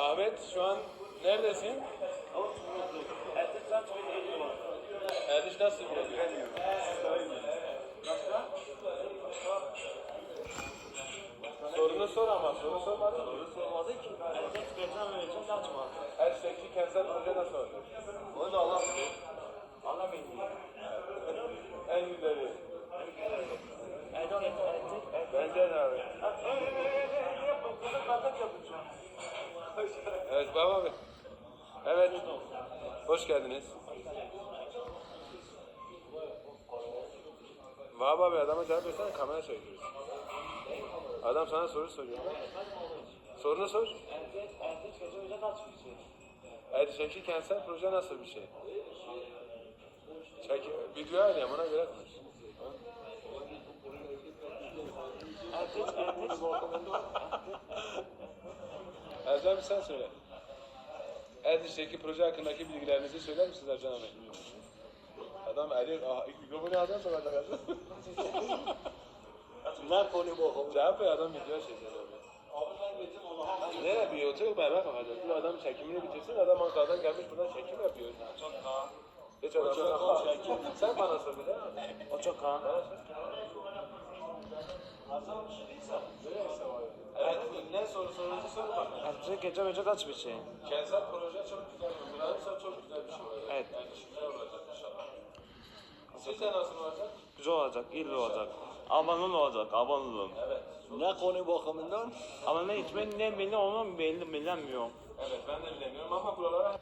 Ahmet şu an neredesin? Erdiş nasıl gidiyor? Sorunu sor ama soru sormadın mı? Baba abi. Evet. Hoş geldiniz. Vahap abi adama cevap versene kamera çekiyoruz. Adam sana soru soruyor. Sorunu sor. Erşekli kentsel proje nasıl bir şey? Çek, video arayayım ona göre konuş. Bir sen söyle. Erciş'teki proje hakkındaki bilgilerinizi söyler misiniz Ercan abi? Adam eli, aha, mikrofonu adam soracak Ercan. Ne konu bu? Cevap ver adam video çekiyor abi. Ne bir otel beraber bakacağız. Bu adam çekimini bitirsin. Adam Ankara'dan gelmiş buradan çekim yapıyor. Çok kan. Geç adam çok sana kan çekim. Sen bana sor bir de. O çok. Evet, ne sorun bakalım. Erkek gece gece kaç bir şey? Kentsel proje çok güzel. Uygulanırsa çok güzel bir şey olacak. Evet. Yani güzel olacak inşallah. Sizce nasıl olacak? Güzel olacak, iyi olacak. Abone olacak, olun. Evet. Ne konu bakımından? Ama ne içmeyi ne beni onu belli bilemiyorum. Evet ben de bilemiyorum ama buralara